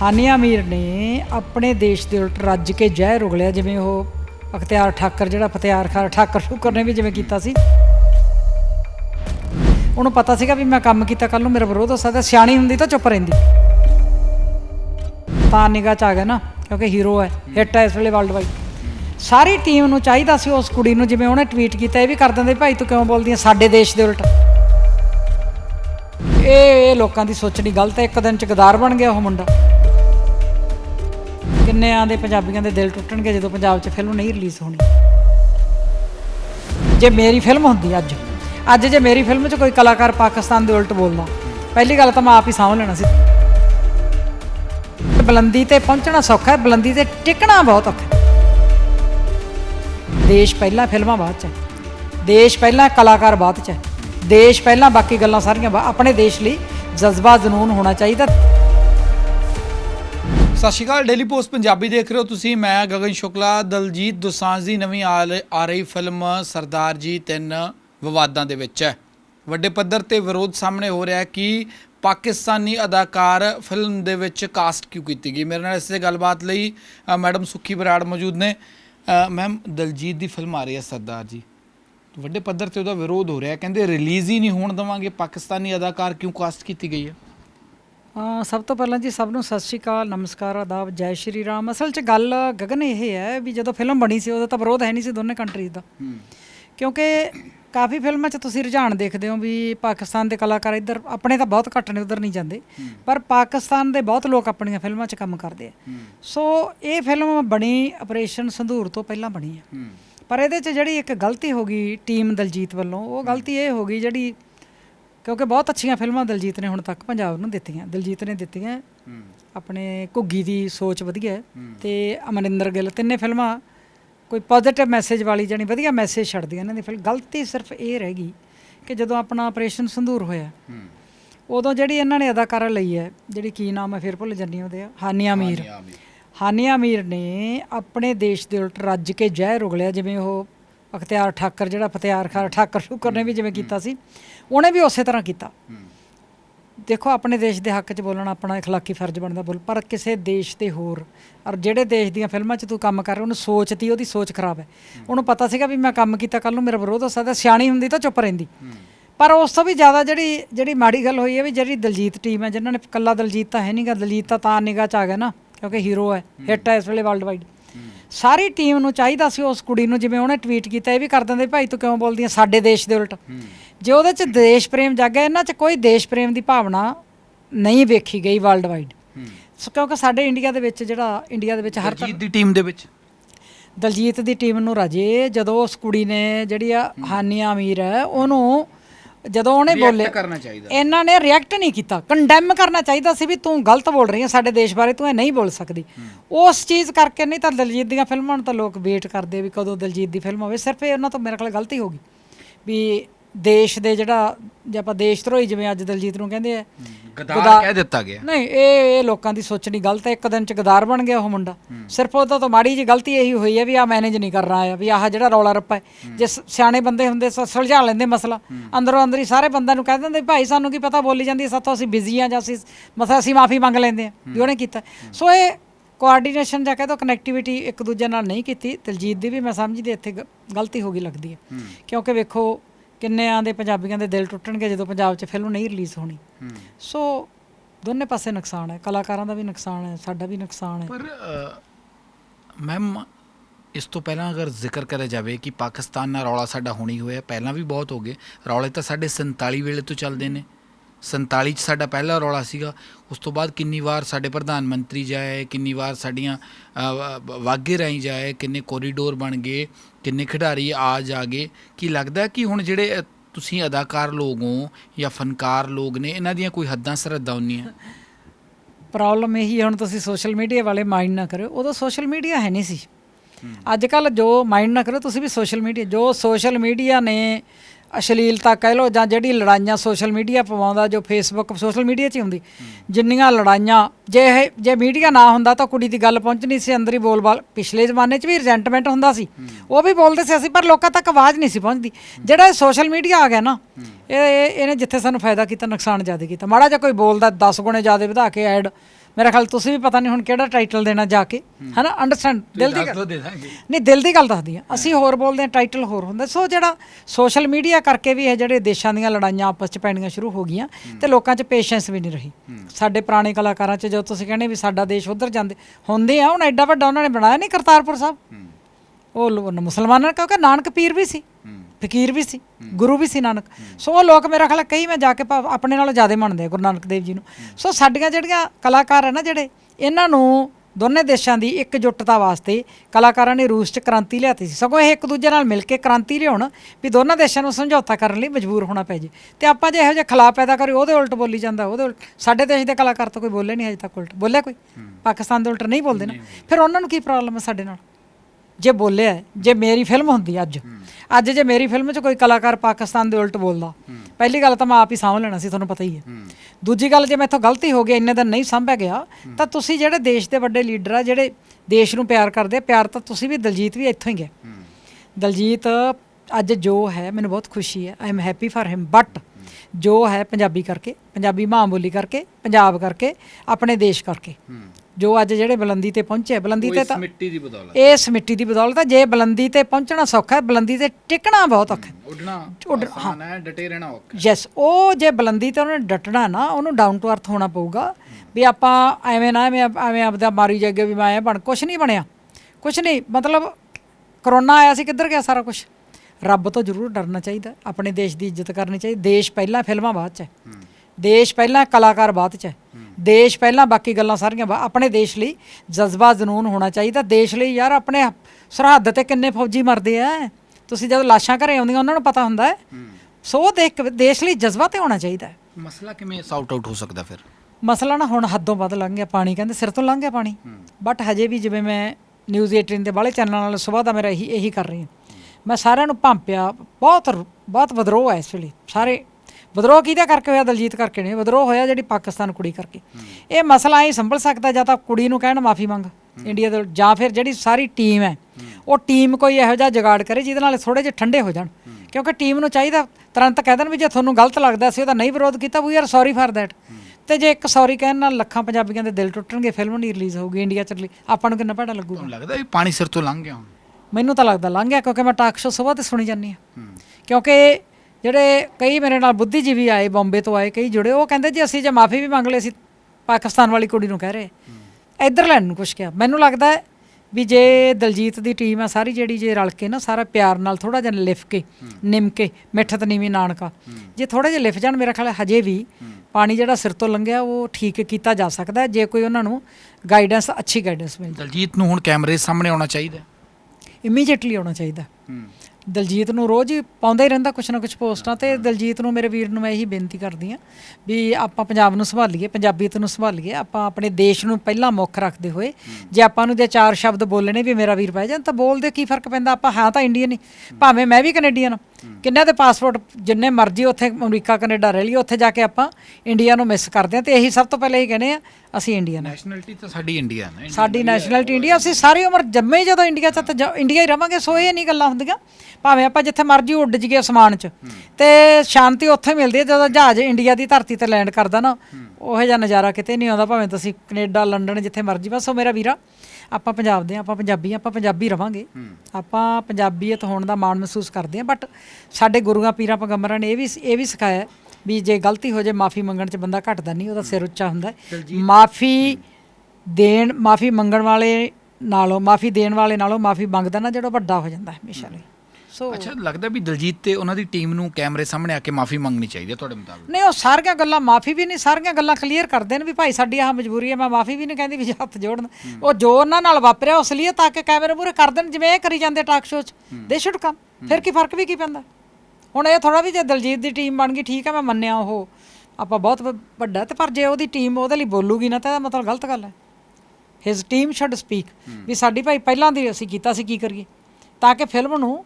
ਹਾਨੀਆ ਮੀਰ ਨੇ ਆਪਣੇ ਦੇਸ਼ ਦੇ ਉਲਟ ਰੱਜ ਕੇ ਜ਼ਹਿਰ ਉਗਲਿਆ ਜਿਵੇਂ ਉਹ ਅਖਤਿਆਰ ਠਾਕਰ ਜਿਹੜਾ ਫਤਿਆਰ ਖਾਨ, ਠਾਕਰ ਸ਼ੁਕਰ ਨੇ ਵੀ ਜਿਵੇਂ ਕੀਤਾ ਸੀ। ਉਹਨੂੰ ਪਤਾ ਸੀਗਾ ਵੀ ਮੈਂ ਕੰਮ ਕੀਤਾ ਕੱਲ ਨੂੰ ਮੇਰਾ ਵਿਰੋਧ ਹੋ ਸਕਦਾ, ਸਿਆਣੀ ਹੁੰਦੀ ਤਾਂ ਚੁੱਪ ਰਹਿੰਦੀ। ਤਾਂ ਨਿਗਾਹ ਚ ਆ ਗਿਆ ਨਾ, ਕਿਉਂਕਿ ਹੀਰੋ ਹੈ ਹਿੱਟ ਹੈ ਇਸ ਵੇਲੇ ਵਰਲਡ ਵਾਈਡ ਸਾਰੀ ਟੀਮ ਨੂੰ ਚਾਹੀਦਾ ਸੀ ਉਸ ਕੁੜੀ ਨੂੰ, ਜਿਵੇਂ ਉਹਨੇ ਟਵੀਟ ਕੀਤਾ, ਇਹ ਵੀ ਕਰ ਦਿੰਦੇ, ਭਾਈ ਤੂੰ ਕਿਉਂ ਬੋਲਦੀ ਹੈ ਸਾਡੇ ਦੇਸ਼ ਦੇ ਉਲਟ। ਇਹ ਇਹ ਲੋਕਾਂ ਦੀ ਸੋਚਣੀ ਗਲਤ ਹੈ, ਇੱਕ ਦਿਨ ਚ ਗਦਾਰ ਬਣ ਗਿਆ ਉਹ ਮੁੰਡਾ। ਕਿੰਨਿਆਂ ਦੇ ਪੰਜਾਬੀਆਂ ਦੇ ਦਿਲ ਟੁੱਟਣਗੇ ਜਦੋਂ ਪੰਜਾਬ 'ਚ ਫਿਲਮ ਨਹੀਂ ਰਿਲੀਜ਼ ਹੋਣੀ? ਜੇ ਮੇਰੀ ਫਿਲਮ ਹੁੰਦੀ ਅੱਜ ਅੱਜ ਜੇ ਮੇਰੀ ਫਿਲਮ 'ਚ ਕੋਈ ਕਲਾਕਾਰ ਪਾਕਿਸਤਾਨ ਦੇ ਉਲਟ ਬੋਲਦਾ, ਪਹਿਲੀ ਗੱਲ ਤਾਂ ਮੈਂ ਆਪ ਹੀ ਸਾਂਭ ਲੈਣਾ ਸੀ। ਬਲੰਦੀ ਤੇ ਪਹੁੰਚਣਾ ਸੌਖਾ ਹੈ, ਬੁਲੰਦੀ ਤੇ ਟਿਕਣਾ ਬਹੁਤ ਔਖਾ ਦੇਸ਼ ਪਹਿਲਾਂ ਫਿਲਮਾਂ ਬਾਅਦ 'ਚ ਹੈ, ਦੇਸ਼ ਪਹਿਲਾਂ ਕਲਾਕਾਰ ਬਾਅਦ 'ਚ ਹੈ, ਦੇਸ਼ ਪਹਿਲਾਂ ਬਾਕੀ ਗੱਲਾਂ ਸਾਰੀਆਂ ਬਾ- ਆਪਣੇ ਦੇਸ਼ ਲਈ ਜਜ਼ਬਾ ਜਨੂਨ ਹੋਣਾ ਚਾਹੀਦਾ। ਸਤਿ ਸ਼੍ਰੀ ਅਕਾਲ ਡੇਲੀ ਪੋਸਟ ਪੰਜਾਬੀ ਦੇਖ ਰਹੇ ਹੋ ਤੁਸੀਂ। ਮੈਂ ਗਗਨ ਸ਼ੁਕਲਾ ਦਲਜੀਤ ਦੋਸਾਂਝ ਦੀ ਨਵੀਂ ਆ ਲ- ਆ ਰਹੀ ਫਿਲਮ ਸਰਦਾਰ ਜੀ ਤਿੰਨ ਵਿਵਾਦਾਂ ਦੇ ਵਿੱਚ ਹੈ। ਵੱਡੇ ਪੱਧਰ ਤੇ ਵਿਰੋਧ ਸਾਹਮਣੇ ਹੋ ਰਿਹਾ ਹੈ ਕਿ ਪਾਕਿਸਤਾਨੀ ਅਦਾਕਾਰ ਫਿਲਮ ਦੇ ਵਿੱਚ ਕਾਸਟ ਕਿਉਂ ਕੀਤੀ ਗਈ? ਮੇਰੇ ਨਾਲ ਇਸੇ ਗੱਲਬਾਤ ਲਈ ਅ, ਮੈਡਮ ਸੁੱਖੀ ਬਰਾੜ ਮੌਜੂਦ ਨੇ। ਅ, ਮੈਮ ਦਲਜੀਤ ਦੀ ਫਿਲਮ ਆ ਰਹੀ ਹੈ ਸਰਦਾਰ ਜੀ। ਵੱਡੇ ਪੱਧਰ ਤੇ ਉਹਦਾ ਵਿਰੋਧ ਹੋ ਰਿਹਾ ਹੈ। ਕਹਿੰਦੇ ਰਿਲੀਜ਼ ਹੀ ਨਹੀਂ ਹੋਣ ਦੇਵਾਂਗੇ। ਪਾਕਿਸਤਾਨੀ ਅਦਾਕਾਰ ਕਿਉਂ ਕਾਸਟ ਕੀਤੀ ਗਈ ਹੈ? ਸਭ ਤੋਂ ਪਹਿਲਾਂ ਜੀ ਸਭ ਨੂੰ ਸਤਿ ਸ਼੍ਰੀ ਅਕਾਲ ਨਮਸਕਾਰ ਆਦਾਬ ਜੈ ਸ਼੍ਰੀ ਰਾਮ। ਅਸਲ 'ਚ ਗੱਲ ਗਗਨ ਇਹ ਹੈ ਵੀ ਜਦੋਂ ਫਿਲਮ ਬਣੀ ਸੀ ਉਦੋਂ ਤਾਂ ਵਿਰੋਧ ਹੈ ਨਹੀਂ ਸੀ ਦੋਨੇ ਕੰਟਰੀਜ਼ ਦਾ। ਕਿਉਂਕਿ ਕਾਫੀ ਫਿਲਮਾਂ 'ਚ ਤੁਸੀਂ ਰੁਝਾਨ ਦੇਖਦੇ ਹੋ ਵੀ ਪਾਕਿਸਤਾਨ ਦੇ ਕਲਾਕਾਰ ਇੱਧਰ ਆਪਣੇ ਤਾਂ ਬਹੁਤ ਘੱਟ ਨੇ ਉਧਰ ਨਹੀਂ ਜਾਂਦੇ। ਪਰ ਪਾਕਿਸਤਾਨ ਦੇ ਬਹੁਤ ਲੋਕ ਆਪਣੀਆਂ ਫਿਲਮਾਂ 'ਚ ਕੰਮ ਕਰਦੇ ਆ। ਸੋ ਇਹ ਫਿਲਮ ਬਣੀ ਆਪਰੇਸ਼ਨ ਸੰਧੂਰ ਤੋਂ ਪਹਿਲਾਂ ਬਣੀ ਹੈ। ਪਰ ਇਹਦੇ 'ਚ ਜਿਹੜੀ ਇੱਕ ਗਲਤੀ ਹੋ ਗਈ ਟੀਮ ਦਲਜੀਤ ਵੱਲੋਂ ਉਹ ਗਲਤੀ ਇਹ ਹੋ ਗਈ ਜਿਹੜੀ ਕਿਉਂਕਿ ਬਹੁਤ ਅੱਛੀਆਂ ਫਿਲਮਾਂ ਦਲਜੀਤ ਨੇ ਹੁਣ ਤੱਕ ਪੰਜਾਬ ਨੂੰ ਦਿੱਤੀਆਂ। ਦਲਜੀਤ ਨੇ ਦਿੱਤੀਆਂ ਆਪਣੇ ਘੁੱਗੀ ਦੀ ਸੋਚ ਵਧੀਆ ਹੈ ਤੇ ਅਮਰਿੰਦਰ ਗਿੱਲ ਤਿੰਨੇ ਫਿਲਮਾਂ ਕੋਈ ਪੋਜ਼ਿਟਿਵ ਮੈਸੇਜ ਵਾਲੀ ਜਾਨੀ ਵਧੀਆ ਮੈਸੇਜ ਛੱਡਦੀਆਂ ਇਹਨਾਂ ਦੀ ਫਿਲਮ। ਗਲਤੀ ਸਿਰਫ ਇਹ ਰਹਿ ਗਈ ਕਿ ਜਦੋਂ ਆਪਣਾ ਆਪਰੇਸ਼ਨ ਸੰਧੂਰ ਹੋਇਆ ਉਦੋਂ ਜਿਹੜੀ ਇਹਨਾਂ ਨੇ ਅਦਾਕਾਰਾ ਲਈ ਹੈ ਜਿਹੜੀ ਕੀ ਨਾਮ ਹੈ ਫਿਰ ਭੁੱਲ ਜੰਨੀ ਉਹਦੇ ਆ ਹਾਨੀਆ ਮੀਰ। ਹਾਨੀਆ ਮੀਰ। ਨੇ ਆਪਣੇ ਦੇਸ਼ ਦੇ ਉਲਟ ਰੱਜ ਕੇ ਜ਼ਹਿਰ ਉਗਲਿਆ ਜਿਵੇਂ ਉਹ ਅਖਤਿਆਰ ਠਾਕਰ ਜਿਹੜਾ ਫਤਿਆਰ ਖਾਨ ਠਾਕਰ ਸ਼ੁਕਰ ਨੇ ਵੀ ਜਿਵੇਂ ਕੀਤਾ ਸੀ। ਉਹਨੇ ਵੀ ਉਸੇ ਤਰ੍ਹਾਂ ਕੀਤਾ ਦੇਖੋ ਆਪਣੇ ਦੇਸ਼ ਦੇ ਹੱਕ 'ਚ ਬੋਲਣਾ ਆਪਣਾ اخلاقی ਫਰਜ਼ ਬਣਦਾ ਬੋਲ ਪਰ ਕਿਸੇ ਦੇਸ਼ ਦੇ ਹੋਰ ਔਰ ਜਿਹੜੇ ਦੇਸ਼ ਦੀਆਂ ਫਿਲਮਾਂ 'ਚ ਤੂੰ ਕੰਮ ਕਰ ਰਿਹਾ ਉਹਨੂੰ ਸੋਚਤੀ ਉਹਦੀ ਸੋਚ ਖਰਾਬ ਹੈ ਉਹਨੂੰ ਪਤਾ ਸੀਗਾ ਵੀ ਮੈਂ ਕੰਮ ਕੀਤਾ ਕੱਲ ਨੂੰ ਮੇਰਾ ਵਿਰੋਧ ਹੋ ਸਕਦਾ ਸਿਆਣੀ ਹੁੰਦੀ ਤਾਂ ਚੁੱਪ ਰਹਿੰਦੀ ਪਰ ਉਸ ਤੋਂ ਵੀ ਜ਼ਿਆਦਾ ਜਿਹੜੀ ਜਿਹੜੀ ਮਾੜੀ ਗੱਲ ਹੋਈ ਹੈ ਵੀ ਜਿਹੜੀ ਦਲਜੀਤ ਟੀਮ ਹੈ ਜਿਨ੍ਹਾਂ ਨੇ ਕੱਲਾ ਦਲਜੀਤ ਤਾਂ ਹੈ ਨਹੀਂਗਾ ਦਲਜੀਤ ਤਾਂ ਤਾਂ ਨਿਗਾਹ 'ਚ ਆ ਗਿਆ ਨਾ ਕਿਉਂਕਿ ਹੀਰੋ ਹੈ ਹਿੱਟ ਹੈ ਇਸ ਵੇਲੇ ਵਰਲਡ ਵਾਈਡ ਸਾਰੀ ਟੀਮ ਨੂੰ ਚਾਹੀਦਾ ਸੀ ਉਸ ਕੁੜੀ ਨੂੰ ਜਿਵੇਂ ਉਹਨੇ ਟਵੀਟ ਕੀਤਾ ਇਹ ਵੀ ਕਰ ਦਿੰਦੇ ਭਾਈ ਤੂੰ ਕਿਉਂ ਬੋਲਦੀ ਹੈ ਸਾਡੇ ਦੇਸ਼ ਦੇ ਉਲਟ ਜੇ ਉਹਦੇ 'ਚ ਦੇਸ਼ ਪ੍ਰੇਮ ਜਾਗਿਆ ਇਹਨਾਂ 'ਚ ਕੋਈ ਦੇਸ਼ ਪ੍ਰੇਮ ਦੀ ਭਾਵਨਾ ਨਹੀਂ ਵੇਖੀ ਗਈ ਵਰਲਡ ਵਾਈਡ ਕਿਉਂਕਿ ਸਾਡੇ ਇੰਡੀਆ ਦੇ ਵਿੱਚ ਜਿਹੜਾ ਇੰਡੀਆ ਦੇ ਵਿੱਚ ਹਰ ਦਲਜੀਤ ਦੀ ਟੀਮ ਦੇ ਵਿੱਚ? ਦਲਜੀਤ ਦੀ ਟੀਮ ਨੂੰ ਰਾਜੇ ਜਦੋਂ ਉਸ ਕੁੜੀ ਨੇ ਜਿਹੜੀ ਆ ਹਾਨੀਆ ਅਮੀਰ ਹੈ ਉਹਨੂੰ ਜਦੋਂ ਉਹਨੇ ਬੋਲੇ ਇਹਨਾਂ ਨੇ ਰਿਐਕਟ ਨਹੀਂ ਕੀਤਾ। ਕੰਡੈਮ ਕਰਨਾ ਚਾਹੀਦਾ ਸੀ ਵੀ ਤੂੰ ਗਲਤ ਬੋਲ ਰਹੀ ਹੈ ਸਾਡੇ ਦੇਸ਼ ਬਾਰੇ ਤੂੰ ਇਹ ਨਹੀਂ ਬੋਲ ਸਕਦੀ। ਉਸ ਚੀਜ਼ ਕਰਕੇ ਨਹੀਂ ਤਾਂ ਦਲਜੀਤ ਦੀਆਂ ਫਿਲਮਾਂ ਨੂੰ ਤਾਂ ਲੋਕ ਵੇਟ ਕਰਦੇ ਵੀ ਕਦੋਂ ਦਲਜੀਤ ਦੀ ਫਿਲਮ ਹੋਵੇ ਸਿਰਫ ਇਹ ਉਹਨਾਂ ਤੋਂ ਮੇਰੇ ਖਿਆਲ ਗਲਤੀ ਹੋ ਗਈ। ਵੀ ਦੇਸ਼ ਦੇ ਜਿਹੜਾ ਜੇ ਆਪਾਂ ਦੇਸ਼ ਧਰੋਹੀ ਜਿਵੇਂ ਅੱਜ ਦਲਜੀਤ ਨੂੰ ਕਹਿੰਦੇ ਆ ਗਦਾਰ ਕਹਿ ਦਿੱਤਾ ਗਿਆ। ਨਹੀਂ ਇਹ ਇਹ ਲੋਕਾਂ ਦੀ ਸੋਚਣੀ ਗਲਤ ਹੈ ਇੱਕ ਦਿਨ ਚ ਗਦਾਰ ਬਣ ਗਿਆ ਉਹ ਮੁੰਡਾ। ਸਿਰਫ ਉਹਦਾ ਤਾਂ ਮਾੜੀ ਜੀ ਗਲਤੀ ਇਹੀ ਹੋਈ ਹੈ ਵੀ ਆ ਮੈਨੇਜ ਨਹੀਂ ਕਰ ਰਹਾ ਆ ਵੀ ਆਹ ਜਿਹੜਾ ਰੌਲਾ ਰੱਪਾ ਹੈ। ਜੇ ਸਿਆਣੇ ਬੰਦੇ ਹੁੰਦੇ ਸ- ਸੁਲਝਾ ਲੈਂਦੇ ਮਸਲਾ। ਅੰਦਰੋਂ ਅੰਦਰ ਹੀ ਸਾਰੇ ਬੰਦਿਆਂ ਨੂੰ ਕਹਿ ਦਿੰਦੇ ਭਾਈ ਸਾਨੂੰ ਕੀ ਪਤਾ ਬੋਲੀ ਜਾਂਦੀ ਹੈ, ਸਾਥੋਂ ਅਸੀਂ ਬਿਜ਼ੀ ਆ ਜਾਂ ਅਸੀਂ ਮਸਲਾ ਅਸੀਂ ਮਾਫੀ ਮੰਗ ਲੈਂਦੇ ਆ ਵੀ ਉਹਨੇ ਕੀਤਾ। ਸੋ ਇਹ ਕੋਆਰਡੀਨੇਸ਼ਨ ਜਾਂ ਕਹਿ ਦੋ ਕਨੈਕਟੀਵਿਟੀ ਇੱਕ ਦੂਜੇ ਨਾਲ ਨਹੀਂ ਕੀਤੀ। ਦਿਲਜੀਤ ਦੀ ਵੀ ਮੈਂ ਸਮਝਦੀ ਇੱਥੇ ਗਲਤੀ ਹੋ ਗਈ ਲੱਗਦੀ ਹੈ। ਕਿਉਂਕਿ ਵੇਖੋ ਕਿੰਨਿਆਂ ਦੇ ਪੰਜਾਬੀਆਂ ਦੇ ਦਿਲ ਟੁੱਟਣਗੇ ਜਦੋਂ ਪੰਜਾਬ 'ਚ ਫਿਲਮ ਨਹੀਂ ਰਿਲੀਜ਼ ਹੋਣੀ। ਸੋ ਦੋਨੇ ਪਾਸੇ ਨੁਕਸਾਨ ਹੈ। ਕਲਾਕਾਰਾਂ ਦਾ ਵੀ ਨੁਕਸਾਨ ਹੈ ਸਾਡਾ ਵੀ ਨੁਕਸਾਨ ਹੈ। ਪਰ ਮੈਮ ਇਸ ਤੋਂ ਪਹਿਲਾਂ ਅਗਰ ਜ਼ਿਕਰ ਕਰਿਆ ਜਾਵੇ ਕਿ ਪਾਕਿਸਤਾਨ ਨਾਲ ਰੌਲਾ ਸਾਡਾ ਹੋਣੀ ਹੋਇਆ ਪਹਿਲਾਂ ਵੀ ਬਹੁਤ ਹੋ ਗਏ। ਰੌਲੇ ਤਾਂ ਸਾਡੇ 47 ਵੇਲੇ ਤੋਂ ਚੱਲਦੇ ਨੇ। 47 ਚ ਸਾਡਾ ਪਹਿਲਾ ਰੌਲਾ ਸੀਗਾ। ਉਸ ਤੋਂ ਬਾਅਦ ਕਿੰਨੀ ਵਾਰ ਸਾਡੇ ਪ੍ਰਧਾਨ ਮੰਤਰੀ ਜਾਏ ਕਿੰਨੀ ਵਾਰ ਸਾਡੀਆਂ ਵਾਗੇ ਰਾਹੀਂ ਜਾਏ ਕਿੰਨੇ ਕੋਰੀਡੋਰ ਬਣ ਗਏ ਕਿੰਨੇ ਖਿਡਾਰੀ ਆ ਜਾ ਗਏ ਕੀ ਲੱਗਦਾ ਕਿ ਹੁਣ ਜਿਹੜੇ ਤੁਸੀਂ ਅਦਾਕਾਰ ਲੋਕ ਹੋ ਜਾਂ ਫਨਕਾਰ ਲੋਕ ਨੇ ਇਹਨਾਂ ਦੀਆਂ ਕੋਈ ਹੱਦਾਂ ਸਰਹੱਦਾਂ ਹੁੰਦੀਆਂ ਪ੍ਰੋਬਲਮ ਇਹੀ ਹੈ ਹੁਣ ਤੁਸੀਂ ਸੋਸ਼ਲ ਮੀਡੀਆ ਵਾਲੇ ਮਾਈਂਡ ਨਾ ਕਰਿਓ। ਉਦੋਂ ਸੋਸ਼ਲ ਮੀਡੀਆ ਹੈ ਨਹੀਂ ਸੀ। ਅੱਜ ਕੱਲ ਜੋ ਮਾਈਂਡ ਨਾ ਕਰੋ ਤੁਸੀਂ ਵੀ ਸੋਸ਼ਲ ਮੀਡੀਆ ਜੋ ਸੋਸ਼ਲ ਮੀਡੀਆ ਨੇ ਅਸ਼ਲੀਲਤਾ ਕਹਿ ਲੋ ਜਾਂ ਜਿਹੜੀ ਲੜਾਈਆਂ ਸੋਸ਼ਲ ਮੀਡੀਆ ਪਵਾਉਂਦਾ, ਜੋ ਫੇਸਬੁੱਕ ਸੋਸ਼ਲ ਮੀਡੀਆ 'ਚ ਹੀ ਹੁੰਦੀ, ਜਿੰਨੀਆਂ ਲੜਾਈਆਂ, ਜੇ ਇਹ, ਜੇ ਮੀਡੀਆ ਨਾ ਹੁੰਦਾ ਤਾਂ ਕੁੜੀ ਦੀ ਗੱਲ ਪਹੁੰਚਣੀ ਸੀ, ਅੰਦਰ ਹੀ ਬੋਲਬਾਲ, ਪਿਛਲੇ ਜ਼ਮਾਨੇ 'ਚ ਵੀ ਰਿਜ਼ੈਂਟਮੈਂਟ ਹੁੰਦਾ ਸੀ। ਉਹ ਵੀ ਬੋਲਦੇ ਸੀ ਅਸੀਂ, ਪਰ ਲੋਕਾਂ ਤੱਕ ਆਵਾਜ਼ ਨਹੀਂ ਸੀ ਪਹੁੰਚਦੀ। ਜਿਹੜਾ ਸੋਸ਼ਲ ਮੀਡੀਆ ਆ ਗਿਆ ਨਾ, ਇਹ- ਇਹਨੇ ਜਿੱਥੇ ਸਾਨੂੰ ਫਾਇਦਾ ਕੀਤਾ, ਨੁਕਸਾਨ ਜ਼ਿਆਦਾ ਕੀਤਾ। ਮਾੜਾ ਜਿਹਾ ਕੋਈ ਬੋਲਦਾ 10 ਗੁਣੇ ਜ਼ਿਆਦਾ ਵਧਾ ਕੇ ਐਡ ਮੇਰਾ ਖਿਆਲ ਤੁਸੀਂ ਵੀ ਪਤਾ ਨਹੀਂ ਹੁਣ ਕਿਹੜਾ ਟਾਈਟਲ ਦੇਣਾ ਜਾ ਕੇ। ਹਨਾ? ਅੰਡਰਸਟੈਂਡ ਦਿਲ ਦੀ ਗੱਲ ਨਹੀਂ ਦਿਲ ਦੀ ਗੱਲ ਦੱਸਦੀ ਆ। ਅਸੀਂ ਹੋਰ ਬੋਲਦੇ ਆ ਟਾਈਟਲ ਹੋਰ ਹੁੰਦਾ। ਸੋ ਜਿਹੜਾ ਸੋਸ਼ਲ ਮੀਡੀਆ ਕਰਕੇ ਵੀ ਇਹ ਜਿਹੜੇ ਦੇਸ਼ਾਂ ਦੀਆਂ ਲੜਾਈਆਂ ਆਪਸ ਚ ਪੈਣੀਆਂ ਸ਼ੁਰੂ ਹੋ ਗਈਆਂ ਤੇ ਲੋਕਾਂ 'ਚ ਪੇਸ਼ੈਂਸ ਵੀ ਨਹੀਂ ਰਹੀ। ਸਾਡੇ ਪੁਰਾਣੇ ਕਲਾਕਾਰਾਂ 'ਚ ਜੋ ਤੁਸੀਂ ਕਹਿੰਦੇ ਵੀ ਸਾਡਾ ਦੇਸ਼ ਉਧਰ ਜਾਂਦੇ ਹੁੰਦੇ ਆ ਹੁਣ ਐਡਾ ਵੱਡਾ ਉਹਨਾਂ ਨੇ ਬਣਾਇਆ ਨਹੀਂ ਕਰਤਾਰਪੁਰ ਸਾਹਿਬ। ਉਹ ਮੁਸਲਮਾਨਾਂ ਕਿਉਂਕਿ ਨਾਨਕ ਪੀਰ ਵੀ ਸੀ। ਫਕੀਰ ਵੀ ਸੀ ਗੁਰੂ ਵੀ ਸੀ ਨਾਨਕ। ਸੋ ਉਹ ਲੋਕ ਮੇਰਾ ਖਿਆਲ ਕਈ ਮੈਂ ਜਾ ਕੇ ਆਪਣੇ ਨਾਲੋਂ ਜ਼ਿਆਦਾ ਮੰਨਦੇ ਆ ਗੁਰੂ ਨਾਨਕ ਦੇਵ ਜੀ ਨੂੰ। ਸੋ ਸਾਡੀਆਂ ਜਿਹੜੀਆਂ ਕਲਾਕਾਰ ਹੈ ਨਾ ਜਿਹੜੇ ਇਹਨਾਂ ਨੂੰ ਦੋਨੇ ਦੇਸ਼ਾਂ ਦੀ ਇਕਜੁੱਟਤਾ ਵਾਸਤੇ ਕਲਾਕਾਰਾਂ ਨੇ ਰੂਸ 'ਚ ਕ੍ਰਾਂਤੀ ਲਿਆਤੀ ਸੀ। ਸਗੋਂ ਇਹ ਇੱਕ ਦੂਜੇ ਨਾਲ ਮਿਲ ਕੇ ਕ੍ਰਾਂਤੀ ਲਿਆਉਣ ਵੀ ਦੋਨਾਂ ਦੇਸ਼ਾਂ ਨੂੰ ਸਮਝੌਤਾ ਕਰਨ ਲਈ ਮਜਬੂਰ ਹੋਣਾ ਪੈ ਜੇ। ਤੇ ਆਪਾਂ ਜੇ ਇਹੋ ਜਿਹਾ ਖਿਲਾਫ ਪੈਦਾ ਕਰੀ ਉਹਦੇ ਉਲਟ ਬੋਲੀ ਜਾਂਦਾ ਉਹਦੇ ਉਲਟ। ਸਾਡੇ ਦੇਸ਼ ਦੇ ਕਲਾਕਾਰ ਤਾਂ ਕੋਈ ਬੋਲੇ ਨਹੀਂ ਅਜੇ ਤੱਕ ਉਲਟ। ਬੋਲਿਆ ਕੋਈ? ਪਾਕਿਸਤਾਨ ਦੇ ਉਲਟ ਨਹੀਂ ਬੋਲਦੇ ਨਾ। ਫਿਰ ਉਹਨਾਂ ਨੂੰ ਕੀ ਪ੍ਰੋਬਲਮ ਹੈ ਸਾਡੇ ਨਾਲ? ਜੇ ਬੋਲਿਆ ਜੇ ਮੇਰੀ ਫਿਲਮ ਹੁੰਦੀ ਅੱਜ। ਅੱਜ ਜੇ ਮੇਰੀ ਫਿਲਮ 'ਚ ਕੋਈ ਕਲਾਕਾਰ ਪਾਕਿਸਤਾਨ ਦੇ ਉਲਟ ਬੋਲਦਾ ਪਹਿਲੀ ਗੱਲ ਤਾਂ ਮੈਂ ਆਪ ਹੀ ਸਾਂਭ ਲੈਣਾ ਸੀ ਤੁਹਾਨੂੰ ਪਤਾ ਹੀ ਹੈ। ਦੂਜੀ ਗੱਲ ਜੇ ਮੈਥੋਂ ਗਲਤੀ ਹੋ ਗਈ ਇੰਨੇ ਦਿਨ ਨਹੀਂ ਸਾਂਭਿਆ ਗਿਆ ਤਾਂ ਤੁਸੀਂ ਜਿਹੜੇ ਦੇਸ਼ ਦੇ ਵੱਡੇ ਲੀਡਰ ਆ ਜਿਹੜੇ ਦੇਸ਼ ਨੂੰ ਪਿਆਰ ਕਰਦੇ ਪਿਆਰ ਤਾਂ ਤੁਸੀਂ ਵੀ ਦਲਜੀਤ ਵੀ ਇੱਥੋਂ ਹੀ ਗਿਆ ਦਲਜੀਤ ਅੱਜ ਜੋ ਹੈ ਮੈਨੂੰ ਬਹੁਤ ਖੁਸ਼ੀ ਹੈ I am happy for him but ਜੋ ਹੈ ਪੰਜਾਬੀ ਕਰਕੇ ਪੰਜਾਬੀ ਮਾਂ ਬੋਲੀ ਕਰਕੇ ਪੰਜਾਬ ਕਰਕੇ ਆਪਣੇ ਦੇਸ਼ ਕਰਕੇ। ਜੋ ਅੱਜ ਜਿਹੜੇ ਬੁਲੰਦੀ ਤੇ ਪਹੁੰਚੇ ਬੁਲੰਦੀ ਤੇ ਤਾਂ ਮਿੱਟੀ ਦੀ ਬਦੌਲਤ ਇਸ ਮਿੱਟੀ ਦੀ ਬਦੌਲਤ ਆ, ਜੇ ਬੁਲੰਦੀ ਤੇ ਪਹੁੰਚਣਾ ਸੌਖਾ ਹੈ ਬੁਲੰਦੀ ਤੇ ਟਿਕਣਾ ਬਹੁਤ ਔਖਾ ਹੈ। ਉੱਡਣਾ ਆਸਾਨ ਹੈ ਡਟੇ ਰਹਿਣਾ ਔਖਾ ਯੈਸ ਉਹ ਜੇ ਬੁਲੰਦੀ ਤੇ ਉਹਨੇ ਡਟਣਾ ਨਾ ਉਹਨੂੰ ਡਾਊਨ ਟੂ ਅਰਥ ਹੋਣਾ ਪਊਗਾ। ਵੀ ਆਪਾਂ ਐਵੇਂ ਨਾ ਐਵੇਂ ਐਵੇਂ ਆਪਦਾ ਮਾਰੀ ਜਾਗੇ ਵੀ ਮੈਂ ਐ ਬਣ ਕੁਛ ਨਹੀਂ ਬਣਿਆ। ਕੁਛ ਨਹੀਂ ਮਤਲਬ ਕਰੋਨਾ ਆਇਆ ਸੀ ਕਿੱਧਰ ਗਿਆ ਸਾਰਾ ਕੁਝ ਰੱਬ ਤੋਂ ਜ਼ਰੂਰ ਡਰਨਾ ਚਾਹੀਦਾ ਆਪਣੇ ਦੇਸ਼ ਦੀ ਇੱਜ਼ਤ ਕਰਨੀ ਚਾਹੀਦੀ ਦੇਸ਼ ਪਹਿਲਾਂ ਫਿਲਮਾਂ ਬਾਅਦ ਚ ਹੈ। ਦੇਸ਼ ਪਹਿਲਾਂ ਕਲਾਕਾਰ ਬਾਅਦ ਚ ਹੈ। ਦੇਸ਼ ਪਹਿਲਾਂ ਬਾਕੀ ਗੱਲਾਂ ਸਾਰੀਆਂ ਬਾ- ਆਪਣੇ ਦੇਸ਼ ਲਈ ਜਜ਼ਬਾ ਜਨੂਨ ਹੋਣਾ ਚਾਹੀਦਾ। ਦੇਸ਼ ਲਈ ਯਾਰ ਆਪਣੇ ਸਰਹੱਦ ਤੇ ਕਿੰਨੇ ਫੌਜੀ ਮਰਦੇ ਆ। ਤੁਸੀਂ ਜਦੋਂ ਲਾਸ਼ਾਂ ਘਰੇ ਆਉਂਦੀਆਂ ਉਹਨਾਂ ਨੂੰ ਪਤਾ ਹੁੰਦਾ ਹੈ। ਸੋ ਉਹ ਦੇਖ ਕੇ ਦੇਸ਼ ਲਈ ਜਜ਼ਬਾ ਤੇ ਹੋਣਾ ਚਾਹੀਦਾ ਹੈ। ਮਸਲਾ ਕਿਵੇਂ ਸਾਊਟ ਆਊਟ ਹੋ ਸਕਦਾ ਫਿਰ? ਮਸਲਾ ਨਾ ਹੁਣ ਹੱਦੋਂ ਵੱਧ ਲੰਘ ਗਿਆ ਪਾਣੀ ਕਹਿੰਦੇ ਸਿਰ ਤੋਂ ਲੰਘ ਗਿਆ ਪਾਣੀ। ਬਟ ਹਜੇ ਵੀ ਜਿਵੇਂ ਮੈਂ ਨਿਊਜ਼ 18 ਦੇ ਬਾਹਲੇ ਚੈਨਲਾਂ ਨਾਲ ਸਵੇਰ ਦਾ ਮੇਰਾ ਇਹੀ ਇਹੀ ਕਰ ਰਹੀ ਹਾਂ। ਮੈਂ ਸਾਰਿਆਂ ਨੂੰ ਭੰਪਿਆ ਬਹੁਤ ਰ- ਬਹੁਤ ਵਿਦਰੋਹ ਹੈ ਇਸ ਵੇਲੇ। ਸਾਰੇ ਵਿਦਰੋਹ ਕਿਹਦਾ ਕਰਕੇ ਹੋਇਆ? ਦਲਜੀਤ ਕਰਕੇ ਨਹੀਂ ਵਿਦਰੋਹ ਹੋਇਆ ਜਿਹੜੀ ਪਾਕਿਸਤਾਨ ਕੁੜੀ ਕਰਕੇ। ਇਹ ਮਸਲਾ ਹੀ ਸੰਭਲ ਸਕਦਾ ਜਾਂ ਤਾਂ ਕੁੜੀ ਨੂੰ ਕਹਿਣ ਮਾਫੀ ਮੰਗ ਇੰਡੀਆ ਦੇ ਜਾਂ ਫਿਰ ਜਿਹੜੀ ਸਾਰੀ ਟੀਮ ਹੈ ਉਹ ਟੀਮ ਕੋਈ ਇਹੋ ਜਿਹਾ ਜਗਾੜ ਕਰੇ ਜਿਹਦੇ ਨਾਲ ਥੋੜੇ ਜਿਹੇ ਠੰਡੇ ਹੋ ਜਾਣ। ਕਿਉਂਕਿ ਟੀਮ ਨੂੰ ਚਾਹੀਦਾ ਤੁਰੰਤ ਕਹਿ ਦੇਣ ਵੀ ਜੇ ਤੁਹਾਨੂੰ ਗਲਤ ਲੱਗਦਾ ਸੀ ਉਹਦਾ ਨਹੀਂ ਵਿਰੋਧ ਕੀਤਾ we are sorry for that ਤੇ ਜੇ ਇੱਕ ਸੌਰੀ ਕਹਿਣ ਨਾਲ ਲੱਖਾਂ ਪੰਜਾਬੀਆਂ ਦੇ ਦਿਲ ਟੁੱਟਣਗੇ ਫਿਲਮ ਨਹੀਂ ਰਿਲੀਜ਼ ਹੋਊਗੀ ਇੰਡੀਆ ਚ ਆਪਾਂ ਨੂੰ ਕਿੰਨਾ ਭੈੜਾ ਲੱਗੂਗਾ? ਤੁਹਾਨੂੰ ਲੱਗਦਾ ਵੀ ਪਾਣੀ ਸਿਰ ਤੋਂ ਲੰਘ ਗਿਆ ਹੁਣ? ਮੈਨੂੰ ਤਾਂ ਲੱਗਦਾ ਲੰਘ ਗਿਆ ਕਿਉਂਕਿ ਮੈਂ ਟਾਕ ਸ਼ੋ ਸਵੇਰ ਤੇ ਸੁਣੀ ਜਾਂਦੀ ਹਾਂ। ਕਿਉਂਕਿ ਜਿਹੜੇ ਕਈ ਮੇਰੇ ਨਾਲ ਬੁੱਧੀਜੀਵੀ ਆਏ ਬੰਬੇ ਤੋਂ ਆਏ ਕਈ ਜੁੜੇ ਉਹ ਕਹਿੰਦੇ ਜੀ ਅਸੀਂ ਜੇ ਮਾਫੀ ਵੀ ਮੰਗ ਲਈ ਸੀ ਪਾਕਿਸਤਾਨ ਵਾਲੀ ਕੁੜੀ ਨੂੰ ਕਹਿ ਰਹੇ। ਇੱਧਰ ਲੈਣ ਨੂੰ ਕੁਛ ਕਿਹਾ। ਮੈਨੂੰ ਲੱਗਦਾ ਵੀ ਜੇ ਦਲਜੀਤ ਦੀ ਟੀਮ ਆ ਸਾਰੀ ਜਿਹੜੀ ਜੇ ਰਲ ਕੇ ਨਾ ਸਾਰਾ ਪਿਆਰ ਨਾਲ ਥੋੜਾ ਜਿਹਾ ਲਿਫ ਕੇ ਨਿਮ ਕੇ ਮਿੱਠਤ ਨੀਵੀਂ ਨਾਨਕਾ ਜੇ ਥੋੜੇ ਜਿਹਾ ਲਿਫ ਜਾਣ ਮੇਰਾ ਖਿਆਲ ਹਜੇ ਵੀ ਪਾਣੀ ਜਿਹੜਾ ਸਿਰ ਤੋਂ ਲੰਘਿਆ ਉਹ ਠੀਕ ਕੀਤਾ ਜਾ ਸਕਦਾ ਜੇ ਕੋਈ ਉਹਨਾਂ ਨੂੰ ਗਾਈਡੈਂਸ ਅੱਛੀ ਗਾਈਡੈਂਸ ਮਿਲ ਦਲਜੀਤ ਨੂੰ ਹੁਣ ਕੈਮਰੇ ਸਾਹਮਣੇ ਆਉਣਾ ਚਾਹੀਦਾ ਇਮੀਡੀਏਟਲੀ ਆਉਣਾ ਚਾਹੀਦਾ ਦਲਜੀਤ ਨੂੰ ਰੋਜ਼ ਹੀ ਪਾਉਂਦਾ ਹੀ ਰਹਿੰਦਾ ਕੁਛ ਨਾ ਕੁਛ ਪੋਸਟਾਂ ਤੇ। ਦਲਜੀਤ ਨੂੰ ਮੇਰੇ ਵੀਰ ਨੂੰ ਮੈਂ ਇਹੀ ਬੇਨਤੀ ਕਰਦੀ ਆ ਵੀ ਆਪਾਂ ਪੰਜਾਬ ਨੂੰ ਸੰਭਾਲੀਏ ਪੰਜਾਬੀਅਤ ਨੂੰ ਸੰਭਾਲੀਏ। ਆਪਾਂ ਆਪਣੇ ਦੇਸ਼ ਨੂੰ ਪਹਿਲਾਂ ਮੁੱਖ ਰੱਖਦੇ ਹੋਏ ਜੇ ਆਪਾਂ ਨੂੰ ਜੇ ਚਾਰ ਸ਼ਬਦ ਬੋਲਣੇ ਵੀ ਮੇਰਾ ਵੀਰ ਪੈ ਜਾਣ ਤਾਂ ਬੋਲਦੇ ਕੀ ਫ਼ਰਕ ਪੈਂਦਾ? ਆਪਾਂ ਹਾਂ ਤਾਂ ਇੰਡੀਅਨ ਹੀ। ਭਾਵੇਂ ਮੈਂ ਵੀ ਕੈਨੇਡੀਅਨ ਹਾਂ। ਕਿੰਨਿਆਂ ਦੇ ਪਾਸਪੋਰਟ ਜਿੰਨੇ ਮਰਜ਼ੀ ਉੱਥੇ ਅਮਰੀਕਾ ਕੈਨੇਡਾ ਰਹਿ ਲਈਏ ਉੱਥੇ ਜਾ ਕੇ ਆਪਾਂ ਇੰਡੀਆ ਨੂੰ ਮਿਸ ਕਰਦੇ ਹਾਂ ਤੇ ਇਹੀ ਸਭ ਤੋਂ ਪਹਿਲਾਂ ਇਹ ਕਹਿੰਦੇ ਆ ਅਸੀਂ ਇੰਡੀਅਨ ਹਾਂ ਨੈਸ਼ਨੈਲਿਟੀ ਤਾਂ ਸਾਡੀ ਇੰਡੀਆ ਹੈ ਸਾਡੀ ਨੈਸ਼ਨੈਲਿਟੀ ਇੰਡੀਆ ਅਸੀਂ ਸਾਰੀ ਉਮਰ ਜੰਮੇ ਜਦੋਂ ਇੰਡੀਆ ਚ ਆ ਤਾਂ ਇੰਡੀਆ ਹੀ ਰਵਾਂਗੇ ਸੋ ਇਹ ਨਹੀਂ ਗੱਲਾਂ ਹੁੰਦੀਆਂ। ਭਾਵੇਂ ਆਪਾਂ ਜਿੱਥੇ ਮਰਜ਼ੀ ਉੱਡ ਜੀਏ ਅਸਮਾਨ 'ਚ ਤੇ ਸ਼ਾਂਤੀ ਉੱਥੇ ਮਿਲਦੀ ਹੈ ਜਦੋਂ ਜਹਾਜ਼ ਇੰਡੀਆ ਦੀ ਧਰਤੀ ਤੇ ਲੈਂਡ ਕਰਦਾ ਨਾ ਉਹੋ ਜਿਹਾ ਨਜ਼ਾਰਾ ਕਿਤੇ ਨਹੀਂ ਆਉਂਦਾ ਭਾਵੇਂ ਤੁਸੀਂ ਕੈਨੇਡਾ ਲੰਡਨ ਜਿੱਥੇ ਮਰਜ਼ੀ ਬਸ ਉਹ ਮੇਰਾ ਵੀਰਾ ਆਪਾਂ ਪੰਜਾਬ ਦੇ ਆਪਾਂ ਪੰਜਾਬੀ ਆਪਾਂ ਪੰਜਾਬੀ ਰਵਾਂਗੇ। ਆਪਾਂ ਪੰਜਾਬੀਅਤ ਹੋਣ ਦਾ ਮਾਣ ਮਹਿਸੂਸ ਕਰਦੇ ਹਾਂ ਬਟ ਸਾਡੇ ਗੁਰੂਆਂ ਪੀਰਾਂ ਪੈਗੰਬਰਾਂ ਨੇ ਇਹ ਵੀ ਇਹ ਵੀ ਸਿਖਾਇਆ ਵੀ ਜੇ ਗਲਤੀ ਹੋ ਜੇ ਮਾਫੀ ਮੰਗਣ 'ਚ ਬੰਦਾ ਘਟਦਾ ਨਹੀਂ ਉਹਦਾ ਸਿਰ ਉੱਚਾ ਹੁੰਦਾ ਮਾਫੀ ਦੇਣ ਮਾਫੀ ਮੰਗਣ ਵਾਲੇ ਨਾਲੋਂ ਮਾਫੀ ਦੇਣ ਵਾਲੇ ਨਾਲੋਂ ਮਾਫੀ ਮੰਗਦਾ ਨਾ ਜਿਹੜਾ ਵੱਡਾ ਹੋ ਜਾਂਦਾ ਹਮੇਸ਼ਾ ਲਈ। ਸੋ ਅੱਛਾ ਲੱਗਦਾ ਵੀ ਦਲਜੀਤ ਤੇ ਉਹਨਾਂ ਦੀ ਟੀਮ ਨੂੰ ਕੈਮਰੇ ਸਾਹਮਣੇ ਆ ਕੇ ਮਾਫੀ ਮੰਗਣੀ ਚਾਹੀਦੀ ਹੈ ਤੁਹਾਡੇ ਮੁਤਾਬਿਕ? ਨਹੀਂ ਉਹ ਸਾਰੀਆਂ ਗੱਲਾਂ ਮਾਫੀ ਵੀ ਨਹੀਂ ਸਾਰੀਆਂ ਗੱਲਾਂ ਕਲੀਅਰ ਕਰਦੇ ਨੇ ਵੀ ਭਾਈ ਸਾਡੀ ਆਹ ਮਜਬੂਰੀ ਹੈ ਮੈਂ ਮਾਫੀ ਵੀ ਨਹੀਂ ਕਹਿੰਦੀ ਵੀ ਹੱਥ ਜੋੜਨ। ਉਹ ਜੋ ਉਹਨਾਂ ਨਾਲ ਵਾਪਰਿਆ ਉਸ ਲਈ ਤਾਂ ਕਿ ਕੈਮਰੇ ਮੂਹਰੇ ਕਰ ਦੇਣ ਜਿਵੇਂ ਇਹ ਕਰੀ ਜਾਂਦੇ ਟਾਕ ਸ਼ੋਅ 'ਚ। ਦੇ ਸ਼ੁੱਡ ਕਮ ਫਿਰ ਕੀ ਫ਼ਰਕ ਵੀ ਕੀ ਪੈਂਦਾ? ਹੁਣ ਇਹ ਥੋੜਾ ਵੀ ਜੇ ਦਲਜੀਤ ਦੀ ਟੀਮ ਬਣ ਗਈ ਠੀਕ ਹੈ ਮੈਂ ਮੰਨਿਆ ਉਹ। ਆਪਾਂ ਬਹੁਤ ਵੱਡਾ ਤੇ ਪਰ ਜੇ ਉਹਦੀ ਟੀਮ ਉਹਦੇ ਲਈ ਬੋਲੂਗੀ ਨਾ ਤਾਂ ਇਹਦਾ ਮਤਲਬ ਗਲਤ ਗੱਲ ਹੈ। ਹਿਸ ਟੀਮ ਸ਼ੁੱਡ ਸਪੀਕ ਵੀ ਸਾਡੀ ਭਾਈ ਪਹਿਲਾਂ ਦੀ ਅਸੀਂ ਕੀਤਾ ਸੀ ਕੀ ਕਰੀਏ? ਤਾਂ ਕਿ ਫਿਲਮ ਨੂੰ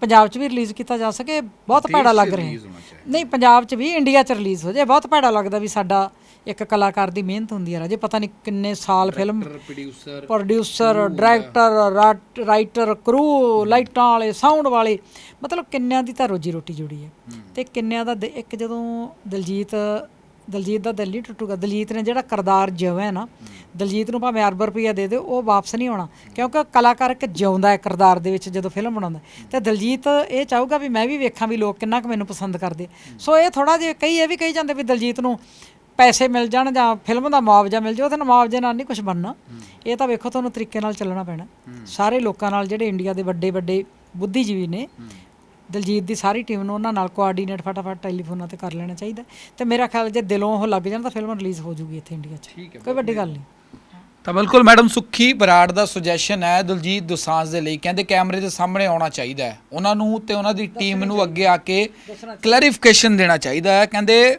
ਪੰਜਾਬ 'ਚ ਵੀ ਰਿਲੀਜ਼ ਕੀਤਾ ਜਾ ਸਕੇ। ਬਹੁਤ ਭੈੜਾ ਲੱਗ ਰਿਹਾ। ਨਹੀਂ ਪੰਜਾਬ 'ਚ ਵੀ ਇੰਡੀਆ 'ਚ ਰਿਲੀਜ਼ ਹੋ ਜਾਏ। ਬਹੁਤ ਭੈੜਾ ਲੱਗਦਾ ਵੀ ਸਾਡਾ ਇੱਕ ਕਲਾਕਾਰ ਦੀ ਮਿਹਨਤ ਹੁੰਦੀ ਹੈ ਰਾਜੇ ਪਤਾ ਨਹੀਂ ਕਿੰਨੇ ਸਾਲ film producer producer director writer crew ਲਾਈਟਾਂ ਵਾਲੇ ਸਾਊਂਡ ਵਾਲੇ ਮਤਲਬ ਕਿੰਨਿਆਂ ਦੀ ਤਾਂ ਰੋਜੀ ਰੋਟੀ ਜੁੜੀ ਹੈ। ਤੇ ਕਿੰਨਿਆਂ ਦਾ ਇੱਕ ਜਦੋਂ ਦਲਜੀਤ ਦਲਜੀਤ ਦਾ ਦਿਲ ਨਹੀਂ ਟੁੱਟੂਗਾ ਦਲਜੀਤ ਨੇ ਜਿਹੜਾ ਕਰਦਾਰ ਜਿਉਇਆ ਨਾ ਦਲਜੀਤ ਨੂੰ ਭਾਵੇਂ ਅਰਬ ਰੁਪਈਆ ਦੇ ਦਿਓ ਉਹ ਵਾਪਸ ਨਹੀਂ ਆਉਣਾ ਕਿਉਂਕਿ ਕਲਾਕਾਰ ਇੱਕ ਜਿਉਂਦਾ ਹੈ ਕਰਦਾਰ ਦੇ ਵਿੱਚ ਜਦੋਂ ਫਿਲਮ ਬਣਾਉਂਦਾ ਤੇ ਦਲਜੀਤ ਇਹ ਚਾਹੂਗਾ ਵੀ ਮੈਂ ਵੀ ਵੇਖਾਂ ਵੀ ਲੋਕ ਕਿੰਨਾ ਕੁ ਮੈਨੂੰ ਪਸੰਦ ਕਰਦੇ। ਸੋ ਇਹ ਥੋੜਾ ਜਿਹਾ ਕਈ ਇਹ ਵੀ ਕਹੀ ਜਾਂਦੇ ਵੀ ਦਲਜੀਤ ਨੂੰ ਪੈਸੇ ਮਿਲ ਜਾਣ ਜਾਂ ਫਿਲਮ ਦਾ ਮੁਆਵਜ਼ਾ ਮਿਲ ਜਾਵੇ ਨਾਲ ਮੁਆਵਜ਼ੇ ਨਾਲ ਨਹੀਂ ਕੁਝ ਬਣਨਾ। ਇਹ ਤਾਂ ਵੇਖੋ ਤੁਹਾਨੂੰ ਤਰੀਕੇ ਨਾਲ ਚੱਲਣਾ ਪੈਣਾ। ਸਾਰੇ ਲੋਕਾਂ ਨਾਲ ਜਿਹੜੇ ਇੰਡੀਆ ਦੇ ਵੱਡੇ ਵੱਡੇ ਬੁੱਧੀਜੀਵੀ ਨੇ ਦਲਜੀਤ ਦੀ ਸਾਰੀ ਟੀਮ ਨੂੰ ਉਹਨਾਂ ਨਾਲ ਕੋਆਰਡੀਨੇਟ ਫਟਾਫਟ ਟੈਲੀਫੋਨਾਂ ਤੇ ਕਰ ਲੈਣਾ ਚਾਹੀਦਾ। ਤੇ ਮੇਰਾ ਖਿਆਲ ਜੇ ਦਿਲੋਂ ਉਹ ਲੱਗ ਜਾਣ ਤਾਂ ਫਿਲਮ ਰਿਲੀਜ਼ ਹੋ ਜੂਗੀ ਇੱਥੇ ਇੰਡੀਆ 'ਚ। ਕੋਈ ਵੱਡੀ ਗੱਲ ਨਹੀਂ। ਤਾਂ ਬਿਲਕੁਲ ਮੈਡਮ ਸੁੱਖੀ ਬਰਾੜ ਦਾ ਸੁਜੈਸ਼ਨ ਹੈ ਦਲਜੀਤ ਦੋਸਾਂਝ ਦੇ ਲਈ। ਕਹਿੰਦੇ ਕੈਮਰੇ ਦੇ ਸਾਹਮਣੇ ਆਉਣਾ ਚਾਹੀਦਾ ਹੈ। ਉਹਨਾਂ ਨੂੰ ਤੇ ਉਹਨਾਂ ਦੀ ਟੀਮ ਨੂੰ ਅੱਗੇ ਆ ਕੇ ਕਲੈਰੀਫਿਕੇਸ਼ਨ ਦੇਣਾ ਚਾਹੀਦਾ ਹੈ। ਕਹਿੰਦੇ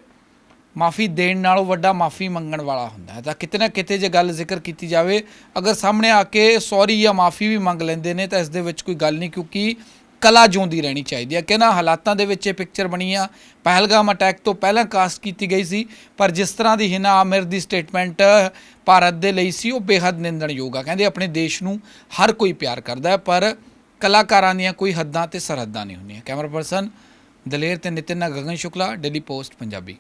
ਮਾਫੀ ਦੇਣ ਨਾਲੋਂ ਵੱਡਾ ਮਾਫੀ ਮੰਗਣ ਵਾਲਾ ਹੁੰਦਾ ਹੈ। ਤਾਂ ਕਿਤੇ ਨਾ ਕਿਤੇ ਜੇ ਗੱਲ ਜ਼ਿਕਰ ਕੀਤੀ ਜਾਵੇ, ਅਗਰ ਸਾਹਮਣੇ ਆ ਕੇ ਸੌਰੀ ਜਾਂ ਮਾਫੀ ਵੀ ਮੰਗ ਲੈਂਦੇ ਨੇ, ਤਾਂ ਇਸ ਦੇ ਵਿੱਚ ਕੋਈ ਗੱਲ ਨਹੀਂ, ਕਿਉਂਕਿ ਕਲਾ ਜਿਉਂਦੀ ਰਹਿਣੀ ਚਾਹੀਦੀ ਹੈ। ਕਿਹਨਾਂ ਹਾਲਾਤਾਂ ਦੇ ਵਿੱਚ ਇਹ ਪਿਕਚਰ ਬਣੀ ਆ। ਪਹਿਲਗਾਮ ਅਟੈਕ ਤੋਂ ਪਹਿਲਾਂ ਕਾਸਟ ਕੀਤੀ ਗਈ ਸੀ, ਪਰ ਜਿਸ ਤਰ੍ਹਾਂ ਦੀ ਹਿਨਾ ਆਮਿਰ ਦੀ ਸਟੇਟਮੈਂਟ ਭਾਰਤ ਦੇ ਲਈ ਸੀ, ਉਹ ਬੇਹੱਦ ਨਿੰਦਣਯੋਗ ਆ। ਕਹਿੰਦੇ ਆਪਣੇ ਦੇਸ਼ ਨੂੰ ਹਰ ਕੋਈ ਪਿਆਰ ਕਰਦਾ ਹੈ, ਪਰ ਕਲਾਕਾਰਾਂ ਦੀਆਂ ਕੋਈ ਹੱਦਾਂ ਤੇ ਸਰਹੱਦਾਂ ਨਹੀਂ ਹੁੰਦੀਆਂ। ਕੈਮਰਾ ਪਰਸਨ ਦਲੇਰ ਤੇ ਨਿਤਿਨ ਗਗਨ ਸ਼ੁਕਲਾ ਡੇਲੀ ਪੋਸਟ ਪੰਜਾਬੀ।